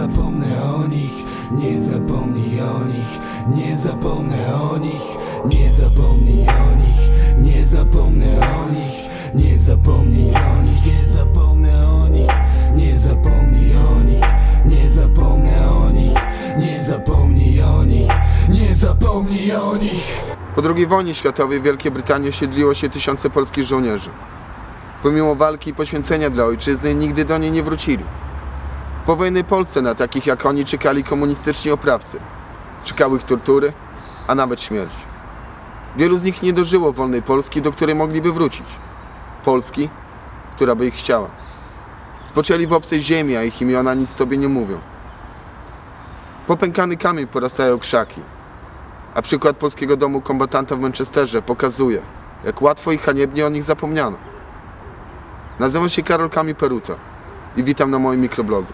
zapomnę o nich, nie zapomnij o nich, nie zapomnę o nich, nie zapomnij o nich, nie zapomnę o nich, nie zapomnij o nich, nie zapomnę o nich, nie zapomnij o nich, nie zapomnę o nich, nie zapomnij o nich, nie zapomnij o nich. Po II wojnie światowej w Wielkiej Brytanii osiedliło się tysiące polskich żołnierzy. Pomimo walki i poświęcenia dla ojczyzny nigdy do niej nie wrócili. Po wojennej Polsce na takich jak oni czekali komunistyczni oprawcy. Czekały ich tortury, a nawet śmierć. Wielu z nich nie dożyło wolnej Polski, do której mogliby wrócić. Polski, która by ich chciała. Spoczęli w obcej ziemi, a ich imiona nic tobie nie mówią. Popękany kamień porastają krzaki, a przykład polskiego domu kombatanta w Manchesterze pokazuje, jak łatwo i haniebnie o nich zapomniano. Nazywam się Karol Kami Peruta i witam na moim mikroblogu.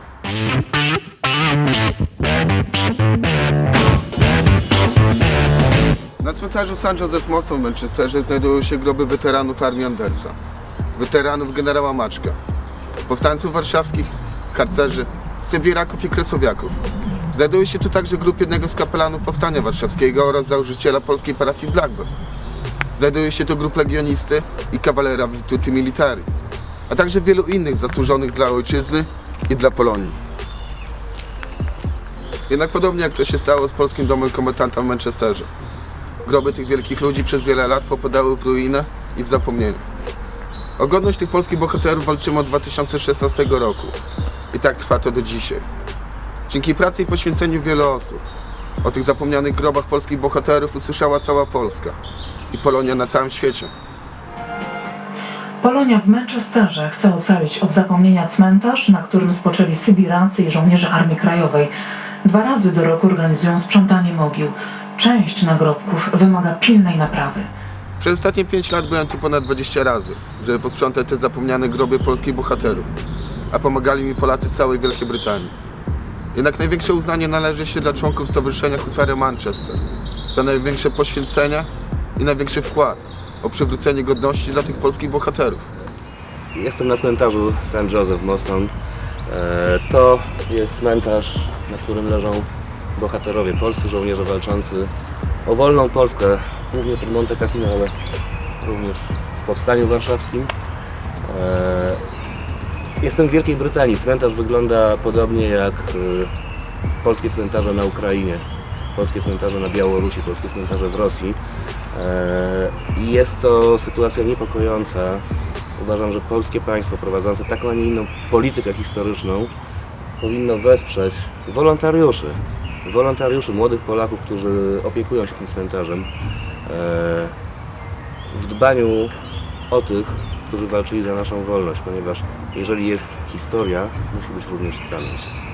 Na cmentarzu St. Joseph Moston w Manchesterze znajdują się groby weteranów armii Andersa, weteranów generała Maczka, powstańców warszawskich, harcerzy, sybieraków i kresowiaków. Znajduje się tu także grób jednego z kapelanów Powstania Warszawskiego oraz założyciela polskiej parafii Blackburn. Znajduje się tu grób legionisty i kawalera Virtuti Militari, a także wielu innych zasłużonych dla ojczyzny i dla Polonii. Jednak podobnie jak to się stało z polskim domem kombatanta w Manchesterze, groby tych wielkich ludzi przez wiele lat popadały w ruinę i w zapomnienie. O godność tych polskich bohaterów walczymy od 2016 roku i tak trwa to do dzisiaj. Dzięki pracy i poświęceniu wielu osób o tych zapomnianych grobach polskich bohaterów usłyszała cała Polska i Polonia na całym świecie. Polonia w Manchesterze chce ocalić od zapomnienia cmentarz, na którym spoczęli Sybiracy i żołnierze Armii Krajowej. Dwa razy do roku organizują sprzątanie mogił. Część nagrobków wymaga pilnej naprawy. Przez ostatnie 5 lat byłem tu ponad 20 razy, żeby posprzątać te zapomniane groby polskich bohaterów, a pomagali mi Polacy z całej Wielkiej Brytanii. Jednak największe uznanie należy się dla członków Stowarzyszenia Husaria Manchester za największe poświęcenia i największy wkład o przywrócenie godności dla tych polskich bohaterów. Jestem na cmentarzu St. Joseph Moston. E, To jest cmentarz, na którym leżą bohaterowie polscy, żołnierze walczący o wolną Polskę, głównie pod Monte Cassino, ale również w Powstaniu Warszawskim. E, Jestem w Wielkiej Brytanii. Cmentarz wygląda podobnie jak e, polskie cmentarze na Ukrainie, polskie cmentarze na Białorusi, polskie cmentarze w Rosji. E, I jest to sytuacja niepokojąca. Uważam, że polskie państwo prowadzące taką, a nie inną politykę historyczną powinno wesprzeć wolontariuszy, wolontariuszy, młodych Polaków, którzy opiekują się tym cmentarzem e, w dbaniu o tych, którzy walczyli za naszą wolność, ponieważ jeżeli jest historia, musi być również pamięć.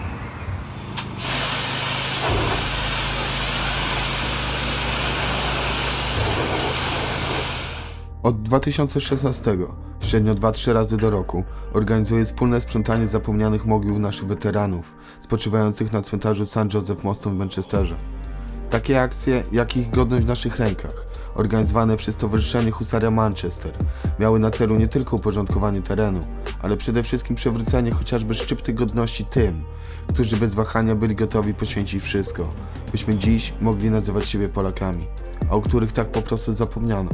Od 2016 średnio 2-3 razy do roku organizuje wspólne sprzątanie zapomnianych mogił naszych weteranów spoczywających na cmentarzu St. Joseph Moston w Manchesterze. Takie akcje, jak ich godność w naszych rękach, organizowane przez Stowarzyszenie Husaria Manchester, miały na celu nie tylko uporządkowanie terenu, ale przede wszystkim przywrócenie chociażby szczypty godności tym, którzy bez wahania byli gotowi poświęcić wszystko, byśmy dziś mogli nazywać siebie Polakami, a o których tak po prostu zapomniano.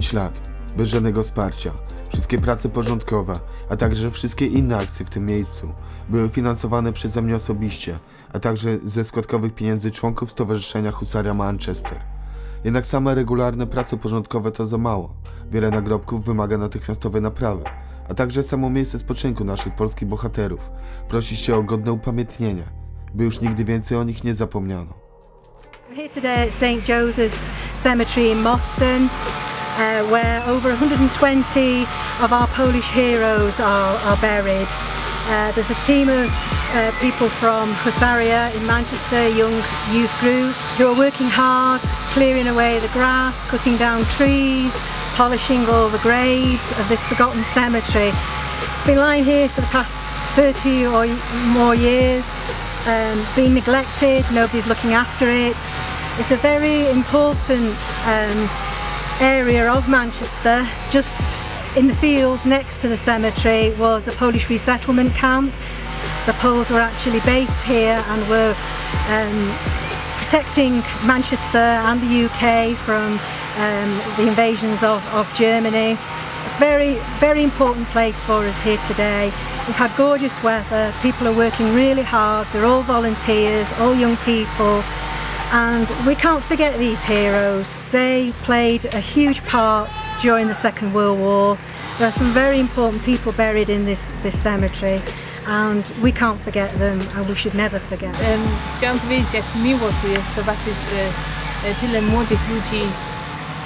5 lat, bez żadnego wsparcia. Wszystkie prace porządkowe, a także wszystkie inne akcje w tym miejscu były finansowane przeze mnie osobiście, a także ze składkowych pieniędzy członków Stowarzyszenia Husaria Manchester. Jednak same regularne prace porządkowe to za mało. Wiele nagrobków wymaga natychmiastowej naprawy, a także samo miejsce spoczynku naszych polskich bohaterów prosi się o godne upamiętnienie, by już nigdy więcej o nich nie zapomniano. I'm here today at St Joseph's Cemetery in Moston, uh, where over 120 of our Polish heroes are, are buried. Uh, there's a team of uh, people from Husaria in Manchester, young youth group, who are working hard, clearing away the grass, cutting down trees, polishing all the graves of this forgotten cemetery. It's been lying here for the past 30 or more years, um, being neglected, nobody's looking after it. It's a very important um, area of Manchester, just in the fields next to the cemetery was a Polish resettlement camp. The Poles were actually based here and were um, protecting Manchester and the UK from um, the invasions of, of Germany. Very, very important place for us here today. We've had gorgeous weather, people are working really hard, they're all volunteers, all young people, and we can't forget these heroes. They played a huge part during the Second World War. There are some very important people buried in this, this cemetery, and we can't forget them, and we should never forget them. Em, Chciałam powiedzieć, jak miło tu jest zobaczyć, że tyle młodych ludzi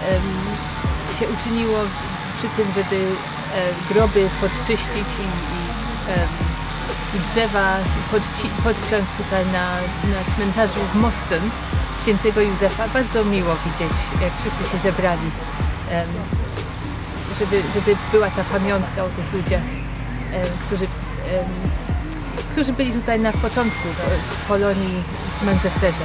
em, się uczyniło przy tym, żeby e, groby podczyścić i, i, em, i drzewa podci- podciąć tutaj na, na cmentarzu w Mosten świętego Józefa. Bardzo miło widzieć, jak wszyscy się zebrali, żeby, żeby była ta pamiątka o tych ludziach, którzy którzy byli tutaj na początku w, kolonii w Manchesterze.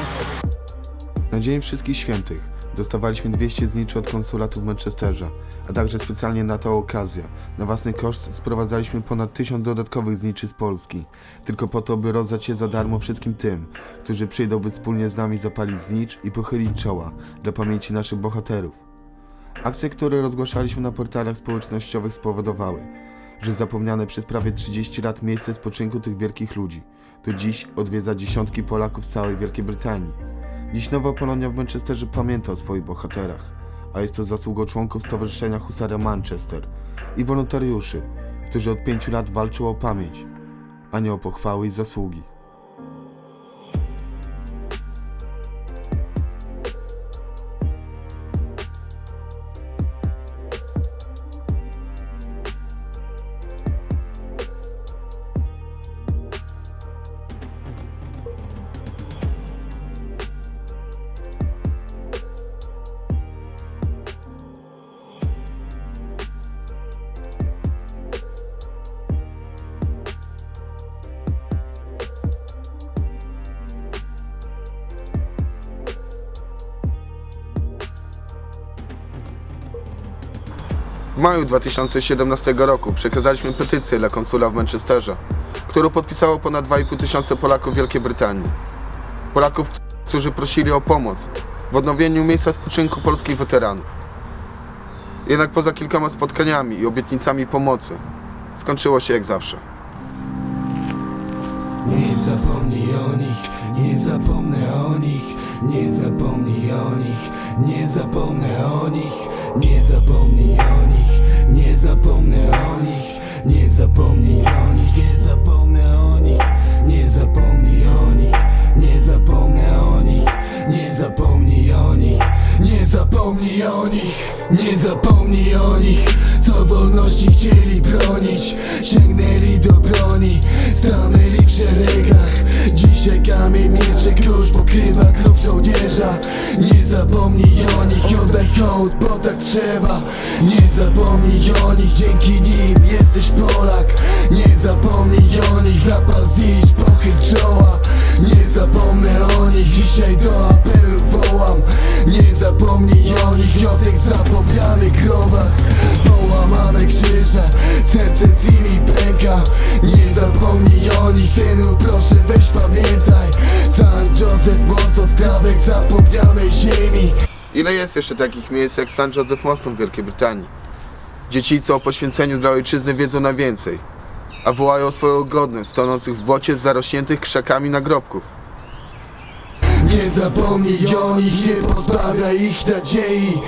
Na Dzień Wszystkich Świętych dostawaliśmy 200 zniczy od konsulatu w Manchesterze, a także specjalnie na tę okazję. Na własny koszt sprowadzaliśmy ponad 1000 dodatkowych zniczy z Polski, tylko po to, by rozdać je za darmo wszystkim tym, którzy przyjdą, by wspólnie z nami zapalić znicz i pochylić czoła dla pamięci naszych bohaterów. Akcje, które rozgłaszaliśmy na portalach społecznościowych spowodowały, że zapomniane przez prawie 30 lat miejsce spoczynku tych wielkich ludzi do dziś odwiedza dziesiątki Polaków z całej Wielkiej Brytanii. Dziś Nowa Polonia w Manchesterze pamięta o swoich bohaterach, a jest to zasługą członków Stowarzyszenia Husarza Manchester i wolontariuszy, którzy od pięciu lat walczą o pamięć, a nie o pochwały i zasługi. W maju 2017 roku przekazaliśmy petycję dla konsula w Manchesterze, którą podpisało ponad 2,5 tysiąca Polaków Wielkiej Brytanii. Polaków, którzy prosili o pomoc w odnowieniu miejsca spoczynku polskich weteranów. Jednak poza kilkoma spotkaniami i obietnicami pomocy, skończyło się jak zawsze. Nie zapomnij o nich, nie zapomnę o nich, nie zapomnij o nich, nie zapomnę o nich, nie zapomnij o nich, nie zapomnę o nich, nie zapomnij o nich, nie zapomnę o nich, nie zapomnij o nich, nie zapomnę o nich, nie zapomnij o nich, nie zapomnij o nich, nie zapomnij o nich, co wolności chcieli bronić, sięgnęli do broni, stanęli w szeregach, dzisiaj kamień milczy, kurz pokrywa grób żołnierza, nie zapomnij o nich, oddaj hołd, bo tak trzeba, nie zapomnij o nich, dzięki nim jesteś Polak, skrawek zapomnianej ziemi. Ile jest jeszcze takich miejsc jak St. Joseph Moston w Wielkiej Brytanii? Dziecicy o poświęceniu dla ojczyzny wiedzą najwięcej, a wołają o swoją godność tonących w błocie zarośniętych krzakami nagrobków. Nie zapomnij o nich, nie pozbawiaj ich nadziei.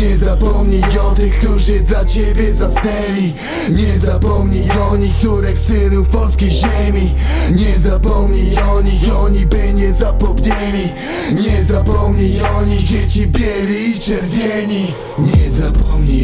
Nie zapomnij o tych, którzy dla ciebie zasnęli. Nie zapomnij o nich, córek, synów polskiej ziemi. Nie zapomnij o nich, oni by nie zapomnieli. Nie zapomnij o nich, dzieci bieli i czerwieni. Nie zapomnij